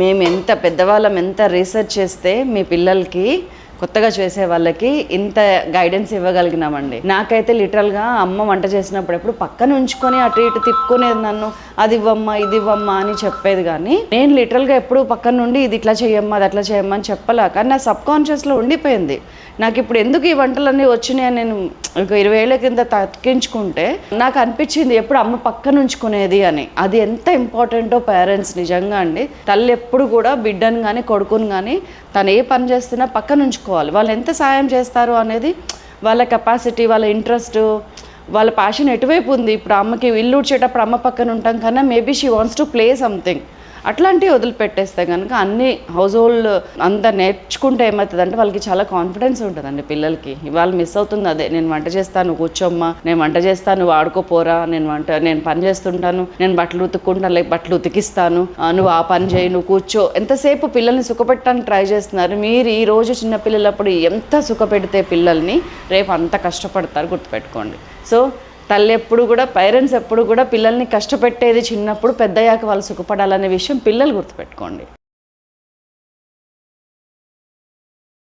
మేము ఎంత పెద్దవాళ్ళం ఎంత రీసెర్చ్ చేస్తే మీ పిల్లలకి కొత్తగా చేసే వాళ్ళకి ఇంత గైడెన్స్ ఇవ్వగలిగినామండి. నాకైతే లిటరల్గా అమ్మ వంట చేసినప్పుడు ఎప్పుడు పక్కన ఉంచుకొని అటు ఇటు తిప్పుకునేది నన్ను అది ఇవ్వమ్మా ఇది ఇవ్వమ్మా అని చెప్పేది కానీ నేను లిటరల్గా ఎప్పుడు పక్కన నుండి ఇది ఇట్లా చేయమ్మా అది అట్లా చేయమ్మా అని చెప్పలేక కానీ నా సబ్ కాన్షియస్లో ఉండిపోయింది. నాకు ఇప్పుడు ఎందుకు ఈ వంటలన్నీ వచ్చినాయని నేను ఒక ఇరవై ఏళ్ళ కింద తక్కించుకుంటే నాకు అనిపించింది ఎప్పుడు అమ్మ పక్కన ఉంచుకునేది అని. అది ఎంత ఇంపార్టెంటో పేరెంట్స్ నిజంగా అండి. తల్లి ఎప్పుడు కూడా బిడ్డను కానీ కొడుకుని కానీ తను ఏ పని చేస్తున్నా పక్కన ఉంచుకోవాలి వాళ్ళు ఎంత సాయం చేస్తారు అనేది వాళ్ళ కెపాసిటీ వాళ్ళ ఇంట్రెస్ట్ వాళ్ళ ప్యాషన్ ఎటువైపు ఉంది? ఇప్పుడు అమ్మకి ఇల్లు ఉడ్చేటప్పుడు అమ్మ పక్కన ఉంటాం కన్నా maybe she wants to play something అట్లాంటివి వదిలిపెట్టేస్తే కనుక అన్ని హౌస్ హోల్డ్ అంతా నేర్చుకుంటే ఏమవుతుందంటే వాళ్ళకి చాలా కాన్ఫిడెన్స్ ఉంటుందండి పిల్లలకి. ఇవాళ మిస్ అవుతుంది అదే నేను వంట చేస్తాను కూర్చోమ్మా నేను వంట చేస్తాను నువ్వు నేను వంట నేను పని చేస్తుంటాను నేను బట్టలు ఉతుక్కుంటాను లేక బట్టలు ఉతికిస్తాను నువ్వు ఆ పని చేయి నువ్వు కూర్చో. ఎంతసేపు పిల్లల్ని సుఖపెట్టడానికి ట్రై చేస్తున్నారు? మీరు ఈ రోజు చిన్న పిల్లలప్పుడు ఎంత సుఖపెడితే పిల్లల్ని రేపు అంత కష్టపడతారు గుర్తుపెట్టుకోండి. సో తల్లి ఎప్పుడు కూడా పేరెంట్స్ ఎప్పుడు కూడా పిల్లల్ని కష్టపెట్టేది చిన్నప్పుడు పెద్దయ్యాక వాళ్ళు సుఖపడాలనే విషయం పిల్లలు గుర్తుపెట్టుకోండి.